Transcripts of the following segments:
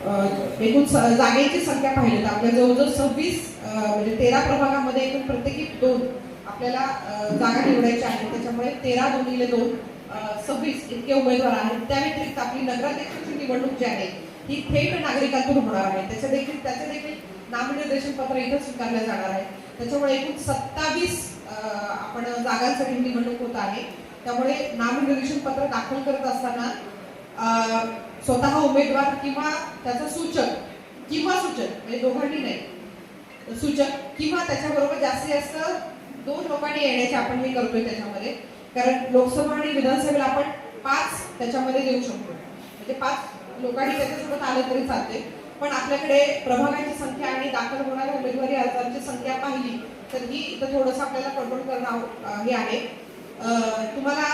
एकूण स- जागेची संख्या पाहिली तर आपल्या जवळजवळ सव्वीस म्हणजे तेरा प्रभागामध्ये एकूण प्रत्येकी दोन आपल्याला जागा निवडायच्या आहेत त्याच्यामुळे तेरा दोन्हीले दोन सव्वीस इतके उमेदवार आहेत. त्या व्यतिरिक्त आपली नगराध्यक्षाची निवडणूक जी आहे ही थेट नागरिकांतून होणार आहे. त्याच्या देखील त्याचे देखील नामनिर्देशन पत्र इथं स्वीकारलं जाणार आहे. त्याच्यामुळे एकूण सत्तावीस आपण जागांसाठी निवडणूक होत आहे. त्यामुळे नामनिर्देशन पत्र दाखल करत असताना स्वतः उमेदवार किंवा त्याचा सूचक किंवा सूचक म्हणजे दोघांनी नाही. सूचक किंवा त्याच्याबरोबर जास्तीत जास्त दोन लोकांनी येण्याचे आपण हे करतोय त्याच्यामध्ये. कारण लोकसभा आणि विधानसभेला आपण पाच त्याच्यामध्ये देऊ शकतो. म्हणजे पाच लोकांनी त्याच्यासोबत आलं तरी चालते पण आपल्याकडे प्रभागांची संख्या आणि दाखल होणाऱ्या उमेदवारी अर्जांची संख्या पाहिली तर ही इथं थोडंसं आपल्याला कंट्रोल करणं हे आहे. तुम्हाला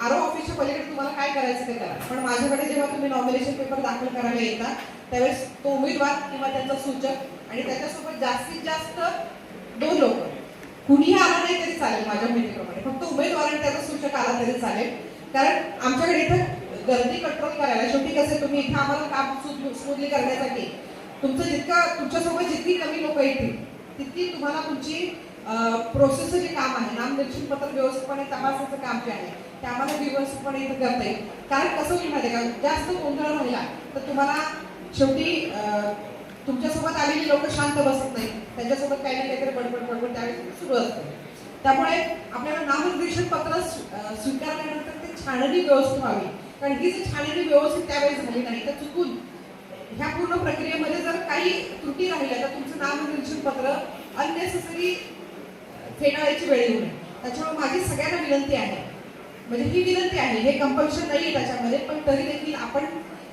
आरो ऑफिसच्या पलीकडे तुम्हाला काय करायचं ते करा. पण माझ्याकडे जेव्हा तुम्ही नॉमिनेशन पेपर दाखल करायला येता त्यावेळेस तो उमेदवार किंवा त्यांचा सूचक आणि त्याच्यासोबत जास्तीत जास्त दोन लोक. कुणीही आला नाही तरी चालेल माझ्या माहितीप्रमाणे फक्त उमेदवार आणि त्याचा सूचक आला तरी चालेल. कारण आमच्याकडे इथं गर्दी कंट्रोल करायला शेवटी कसं तुम्ही इथं आम्हाला काम स्मूथली करण्यासाठी तुमचं जितकं तुमच्यासोबत जितकी कमी लोक येतील तितकी तुम्हाला तुमची प्रोसेसचं जे काम आहे नामनिर्देशन पत्र व्यवस्थितपणे तपासाचं काम जे आहे ते आम्हाला व्यवस्थितपणे इथं करता येईल. कारण कसं होईल माहिती आहे का? जास्त गोंधळ राहिला तर तुम्हाला शेवटी तुमच्यासोबत आलेली लोक शांत बसत नाही त्यांच्यासोबत काही ना काहीतरी बडबड बडबड त्यावेळेस सुरू असते. त्यामुळे आपल्याला नामनिर्देशन पत्र स्वीकारल्यानंतर ते छाननी व्यवस्थित व्हावी. कारण ही जर छाननी व्यवस्थित त्यावेळेस झाली नाही तर चुकून ह्या पूर्ण प्रक्रियेमध्ये जर काही त्रुटी राहिल्या तर तुमचं नामनिर्देशन पत्र अननेसेसरी फेटाळायची वेळ येऊ नये. त्याच्यामुळे माझी सगळ्यांना विनंती आहे. म्हणजे ही विनंती आहे हे कंपल्शन नाही आहे त्याच्यामध्ये पण तरी देखील आपण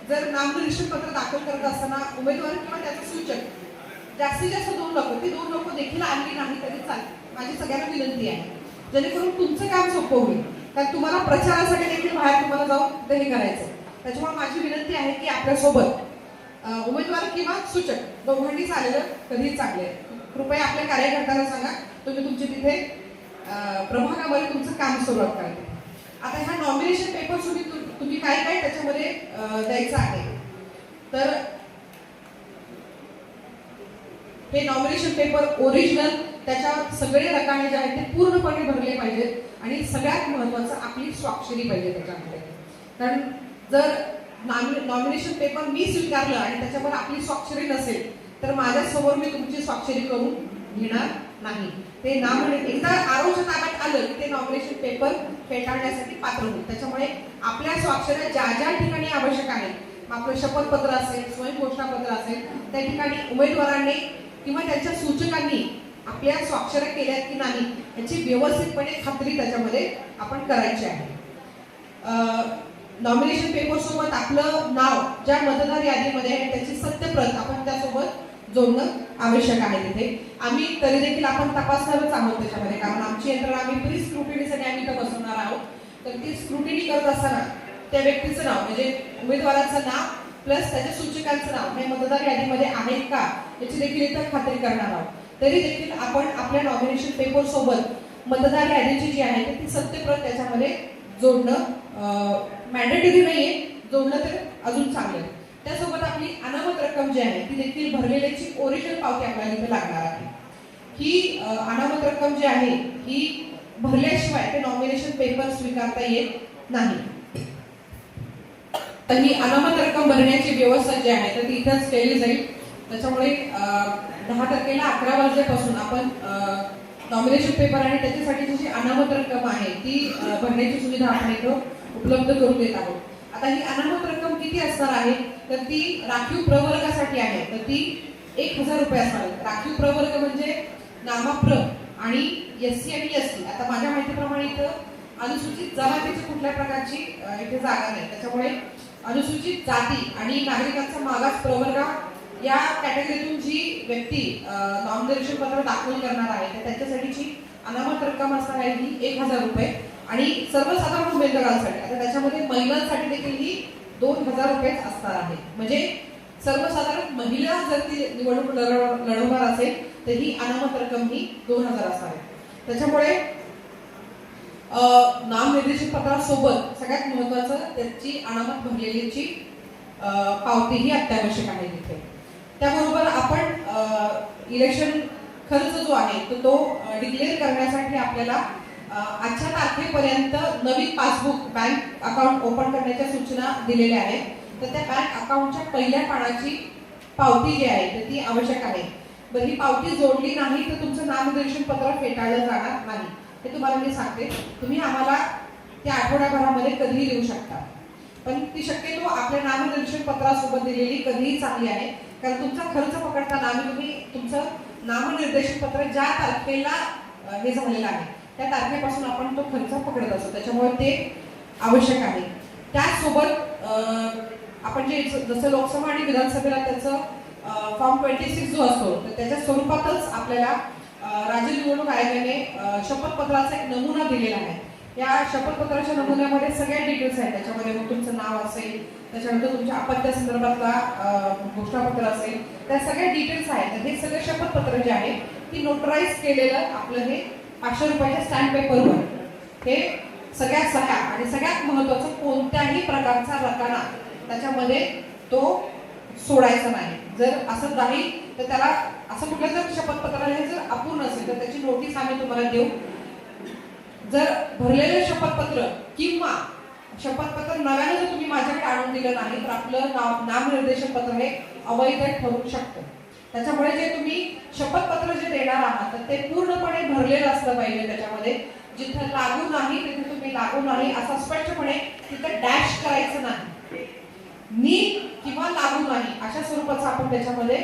जर नामनिरीक्षण पत्र दाखल करत असताना उमेदवार किंवा त्याचं सूचक जास्तीत जास्त दोन लोक ती दोन लोक देखील आणली नाही तरी चालेल. माझी सगळ्यांना विनंती आहे. जेणेकरून तुमचं काम सोपं होईल. कारण तुम्हाला प्रचारासाठी देखील बाहेर तुम्हाला जाऊन हे करायचं त्याच्यामुळे माझी विनंती आहे की आपल्यासोबत उमेदवार किंवा सूचक दोघांनी चालेलं कधीही चांगले कृपया आपल्या कार्यकर्त्यांना सांगा तुम्ही तुमचे तिथे प्रभागामध्ये तुमचं काम सुरुवात करा आता ह्या नॉमिनेशन पेपर तुम्ही तुम्ही काय काय त्याच्यामध्ये द्यायचं आहे? तर हे नॉमिनेशन पेपर ओरिजिनल त्याच्यावर सगळे रकाने जे आहेत ते पूर्णपणे भरले पाहिजेत आणि सगळ्यात महत्वाचं आपली स्वाक्षरी पाहिजे त्याच्यामध्ये. कारण जर नॉमिनेशन पेपर मी स्वीकारलं आणि त्याच्यावर आपली स्वाक्षरी नसेल तर माझ्यासमोर मी तुमची स्वाक्षरी करून घेणार नाही. ते ना म्हणे एकदा आरोग्य ताब्यात आलं की ते नॉमिनेशन पेपर फेटाळण्यासाठी पात्र होईल. त्याच्यामुळे आपल्या स्वाक्षऱ्या ज्या ज्या ठिकाणी आवश्यक आहेत आपलं शपथपत्र असेल स्वयंघोषणापत्र असेल त्या ठिकाणी उमेदवारांनी किंवा त्यांच्या सूचकांनी आपल्या स्वाक्षऱ्या केल्यात की नाही याची व्यवस्थितपणे खात्री त्याच्यामध्ये आपण करायची आहे. नॉमिनेशन पेपर सोबत आपलं नाव ज्या मतदार यादीमध्ये आहे त्याची सत्यप्रत आपण त्यासोबत जोडणं आवश्यक आहे तिथे. आम्ही तरी देखील आपण तपासणारच आहोत त्याच्यामध्ये कारण आमची यंत्रणा आम्ही प्री स्क्रुटिनीसाठी आम्ही इथं बसवणार आहोत. तर ती स्क्रुटिनी करत असताना त्या व्यक्तीचं नाव म्हणजे उमेदवाराचं नाव प्लस त्याच्या सूचकांचं नाव हे मतदार यादीमध्ये आहे का याची देखील इथं खात्री करणार आहोत. तरी देखील आपण आपल्या नॉमिनेशन पेपर सोबत मतदार यादीची जी आहे ती सत्यप्रत त्याच्यामध्ये जोडणं मॅन्डेटरी नाहीये. जोडलं तर अजून चांगलं त्यासोबत आपली अनामत रक्कम जी आहे ती देखील भरलेल्याची ओरिजिनल पावती आपल्याला इथे लागणार आहे. ही अनामत रक्कम जी आहे ही भरल्याशिवाय ते नॉमिनेशन पेपर स्वीकारता येत नाही. तर ही अनामत रक्कम भरण्याची व्यवस्था जी आहे तर ती इथंच केली जाईल. त्याच्यामुळे दहा तारखेला अकरा वाजल्यापासून आपण नॉमिनेशन पेपर आणि त्याच्यासाठीची जी अनामत रक्कम आहे ती भरण्याची सुविधा आपण इथं उपलब्ध करून देत आहोत. आता ही अनामत रक्कम किती असणार आहे? तर ती राखीव प्रवर्गासाठी आहे. तर ती एक हजार रुपये असणार आहे. राखीव प्रवर्ग म्हणजे नामाप्र आणि एस सी आणि एस टी. आता माझ्या माहितीप्रमाणे इथं अनुसूचित जमातीची कुठल्या प्रकारची इथे जागा नाही. त्याच्यामुळे अनुसूचित जाती आणि नागरिकांचा मागास प्रवर्गा या कॅटेगरीतून जी व्यक्ती नॉमिनेशन पत्र दाखल करणार आहे तर त्यांच्यासाठीची अनामत रक्कम असणार आहे ही एक हजार रुपये. आणि सर्वसाधारण उमेदवारांसाठी आता त्याच्यामध्ये महिलांसाठी देखील ही दोन हजार रुपये असणार आहे. म्हणजे सर्वसाधारण महिला जर ती निवडणूक लढवणार असेल तर ही अनामत रक्कम ही दोन हजार असणार आहे. त्याच्यामुळे नामनिर्देशित पत्रासोबत सगळ्यात महत्वाचं त्याची अनामत भरलेलीची पावती ही अत्यावश्यक आहे तिथे. त्याबरोबर आपण इलेक्शन खर्च जो आहे तर तो डिक्लेअर करण्यासाठी आपल्याला आजच्या तारखेपर्यंत नवीन पासबुक बँक अकाउंट ओपन करण्याच्या सूचना दिलेल्या आहेत. तर त्या बँक अकाउंटच्या पहिल्या पानाची पावती जी आहे तर ती आवश्यक आहे. बरं ही पावती जोडली नाही तर तुमचं नामनिर्देशन पत्र फेटाळलं जाणार नाही. हे तुम्हाला मी सांगते. तुम्ही आम्हाला त्या आठवड्याभरामध्ये कधीही लिहू शकता. पण ती शक्यतो आपल्या नामनिर्देशन पत्रासोबत दिलेली कधीही चांगली आहे. कारण तुमचा खर्च पकडताना आम्ही तुम्ही तुमचं नामनिर्देशन पत्र ज्या तारखेला हे झालेलं आहे त्या तारखेपासून आपण तो खर्च पकडत असतो. त्याच्यामुळे ते आवश्यक आहे. त्याचसोबत आपण जे जसं लोकसभा आणि विधानसभेला त्याचं फॉर्म ट्वेंटी सिक्स जो असतो तर त्याच्या स्वरूपातच आपल्याला राज्य निवडणूक आयोगाने शपथपत्राचा एक नमुना दिलेला आहे. या शपथपत्राच्या नमुन्यामध्ये सगळ्या डिटेल्स आहेत. त्याच्यामध्ये मग तुमचं नाव असेल त्याच्यानंतर तुमच्या अपत्या संदर्भातला घोषणापत्र असेल त्या सगळ्या डिटेल्स आहेत. तर हे सगळं शपथपत्र जे आहे ती नोटराईज केलेलं आपलं हे पाचशे रुपयाच्या स्टॅम्प पेपरवर हे सगळ्यात सगळ्या आणि सगळ्यात महत्वाचं कोणत्याही प्रकारचा रकाना त्याच्यामध्ये तो सोडायचा नाही. जर असं नाही तर त्याला असं कुठलं जर शपथपत्र हे जर अपूर्ण असेल तर त्याची नोटीस आम्ही तुम्हाला देऊ. जर भरलेलं शपथपत्र किंवा शपथपत्र नव्याने जर तुम्ही माझ्याकडे आणून दिलं नाही तर आपलं नाव नामनिर्देशन पत्र हे अवैध ठरू शकतं. त्याच्यामुळे जे तुम्ही शपथपत्र जे देणार आहात तर ते पूर्णपणे भरलेलं असलं पाहिजे त्याच्यामध्ये. जिथं लागू नाही तिथे तुम्ही लागू नाही असं स्पष्टपणे तिथं डॅश करायचं नाही. नी किंवा लागू नाही अशा स्वरूपाचं आपण त्याच्यामध्ये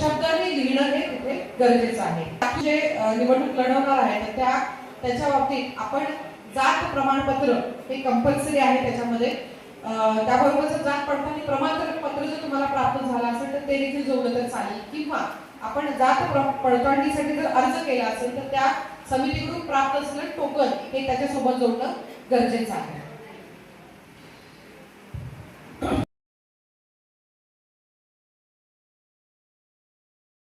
शब्दांनी लिहिणं हे तिथे गरजेचं आहे. जे निवडणूक लढवणार आहे तर त्या त्याच्या बाबतीत आपण जात प्रमाणपत्र हे कंपल्सरी आहे त्याच्यामध्ये. अं, जर जात पडताना प्रमाणपत्र जर तुम्हाला प्राप्त झालं असेल तर ते देखील जोडलं तर चालेल. किंवा आपण जात पडताळणीसाठी जर अर्ज केला असेल तर त्या समितीकडून प्राप्त असलेलं टोकन हे त्याच्यासोबत जोडणं गरजेचं आहे.